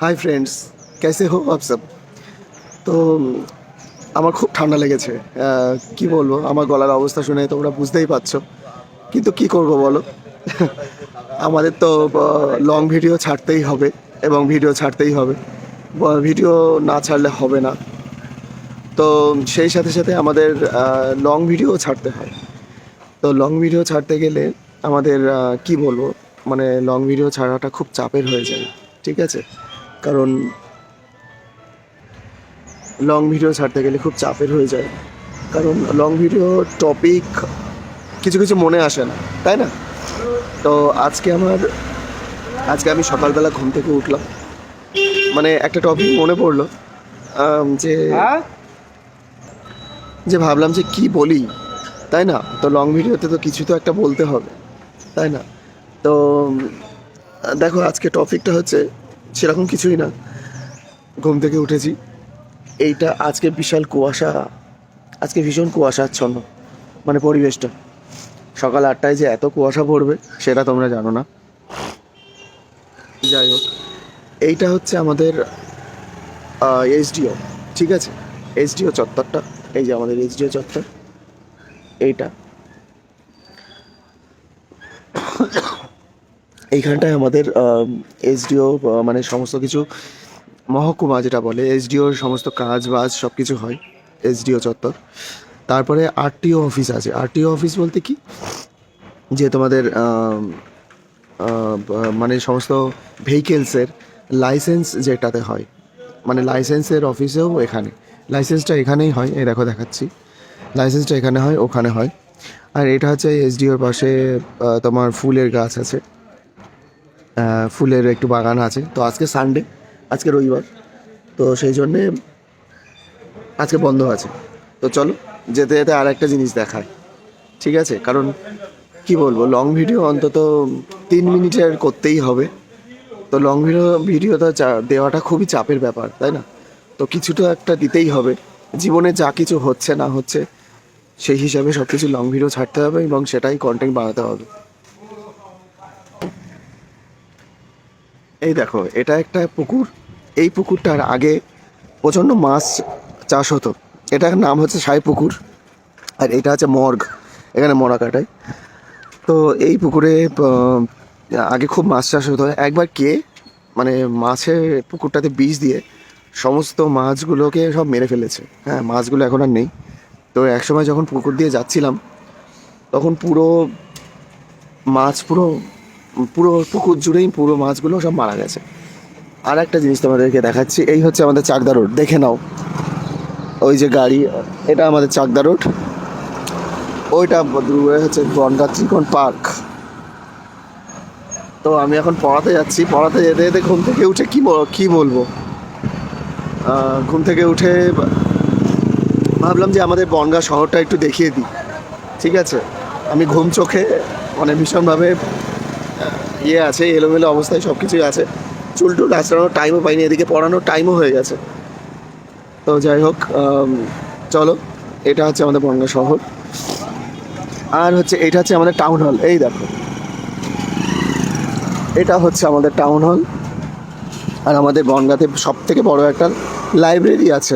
Hi friends कैसे हो आप सब তো উম, আমার খুব ঠান্ডা লেগেছে আহ, কি বলবো আমার গলার অবস্থা শুনে তোমরা বুঝতেই পারছো কিন্তু কি করব বলো আমাদের তো লং ভিডিও ছাড়তেই হবে এবং ভিডিও ছাড়তেই হবে ভিডিও না ছাড়লে হবে না তো সেই সাথে সাথে আমাদের লং ভিডিও ছাড়তে হয় তো লং ভিডিও ছাড়তে গেলে আমাদের আহ, কি বলবো মানে লং ভিডিও ছাড়াটা খুব চাপের হয়ে যায় ঠিক আছে কারণ লং ভিডিও ছাড়তে গেলে খুব চাপের হয়ে যায়। কারণ লং ভিডিও টপিক কিছু কিছু মনে আসে না তাই না? তো আজকে আমার আজকে আমি সকালবেলা ঘুম থেকে উঠলাম। মানে একটা টপিক মনে পড়ল যে যে ভাবলাম যে কি বলি তাই না? তো লং ভিডিওতে তো কিছু তো একটা বলতে হবে তাই না? তো দেখো আজকে টপিকটা হচ্ছে সেরকম কিছুই না। ঘুম থেকে উঠেছি। এইটা আজকে বিশাল কুয়াশা, আজকে ভীষণ কুয়াশাচ্ছন্ন মানে পরিবেশটা। সকাল আটটায় যে এত কুয়াশা পড়বে, সেটা তোমরা জানো না। যাই হোক, এইটা হচ্ছে আমাদের এইচডিও ঠিক আছে? এইচডিও চত্বরটা, এই যে আমাদের এইচডিও চত্বর, এইটা। এইখানটায় আমাদের এসডিও মানে সমস্ত কিছু, মহকুমা যেটা বলে এসডিওর সমস্ত কাজ বাজ সব কিছু হয়, এসডিও চত্বর। তারপরে আরটিও অফিস আছে। আরটিও অফিস বলতে কি? যে তোমাদের মানে সমস্ত ভেহিকেলসের লাইসেন্স যেটাতে হয় মানে লাইসেন্সের অফিসেও এখানে। লাইসেন্সটা এখানেই হয়, এই দেখো দেখাচ্ছি। লাইসেন্সটা এখানে হয়, ওখানে হয়। আর এটা হচ্ছে এসডিওর পাশে তোমার ফুলের গাছ আছে। ফুলের একটু বাগান আছে। তো আজকে সানডে আজকে রবিবার। তো সেই জন্যে আজকে বন্ধ আছে। তো চলো, যেতে যেতে আর একটা জিনিস দেখায় ঠিক আছে? কারণ কি বলব লং ভিডিও অন্তত তিন মিনিটের করতেই হবে। তো লং ভিডিও ভিডিওটা চা- দেওয়াটা খুবই চাপের ব্যাপার, তাই না? তো কিছুটা একটা দিতেই হবে। জীবনে যা কিছু হচ্ছে না হচ্ছে, সেই হিসাবে সব কিছু লং ভিডিও ছাড়তে হবে এবং সেটাই কন্টেন্ট বানাতে হবে। এই দেখো, এটা একটা পুকুর। এই পুকুরটার আগে প্রচণ্ড মাছ চাষ হতো। এটার নাম হচ্ছে সাই পুকুর আর এটা হচ্ছে মর্গ, এখানে মরা কাটায়। তো এই পুকুরে আগে খুব মাছ চাষ হতো। একবার কে মানে মাছের পুকুরটাতে বিষ দিয়ে সমস্ত মাছগুলোকে সব মেরে ফেলেছে। হ্যাঁ মাছগুলো এখন আর নেই। তো একসময় যখন পুকুর দিয়ে যাচ্ছিলাম, তখন পুরো মাছ পুরো পুরো পুকুর জুড়েই পুরো মাছগুলো সব মারা গেছে। আর একটা জিনিস তোমাদেরকে দেখাচ্ছি, এই হচ্ছে আমাদের চাকদা রোড, দেখে নাও। ওই যে গাড়ি, এটা আমাদের চাকদা রোড। ওইটা দূরে হচ্ছে বনগা ত্রিকোণ পার্ক। তো আমি এখন পড়াতে যাচ্ছি, পড়াতে যেতে যেতে ঘুম থেকে উঠে কি কি বলব? ঘুম থেকে উঠে ভাবলাম যে আমাদের বনগা শহরটা একটু দেখিয়ে দিই। ঠিক আছে? আমি ঘুম চোখে মানে ভীষণভাবে ইয়ে আছে, এলোমেলো অবস্থায় সব কিছুই আছে। চুল টুল আঁচড়ানোর টাইমও পাইনি, এদিকে পড়ানোর টাইমও হয়ে গেছে। তো যাই হোক চলো, এটা হচ্ছে আমাদের বনগা শহর। আর হচ্ছে, এটা হচ্ছে আমাদের টাউন হল এই দেখো। এটা হচ্ছে আমাদের টাউন হল আর আমাদের বনগাতে সব থেকে বড় একটা লাইব্রেরি আছে।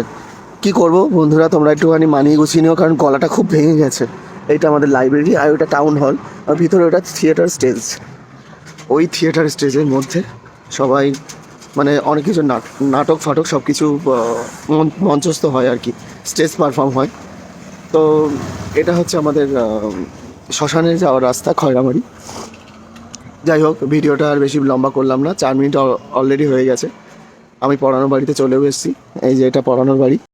কি করব বন্ধুরা, তোমরা একটুখানি মানিয়ে গুছিয়ে নিও, কারণ গলাটা খুব ভেঙে গেছে। এটা আমাদের লাইব্রেরি আর ওটা টাউন হল আর ভিতরে ওটা থিয়েটার স্টেজ ওই থিয়েটার স্টেজের মধ্যে সবাই মানে অনেক কিছু নাট- নাটক ফাটক সব কিছু মঞ্চস্থ হয় আর কি, স্টেজ পারফর্ম হয়। তো এটা হচ্ছে আমাদের শ্মশানে যাওয়ার রাস্তা, খয়রামারি। যাই হোক, ভিডিওটা আর বেশি লম্বা করলাম না, চার মিনিট অলরেডি হয়ে গেছে। আমি পড়ানোর বাড়িতে চলেও এসেছি, এই যে এটা পড়ানোর বাড়ি।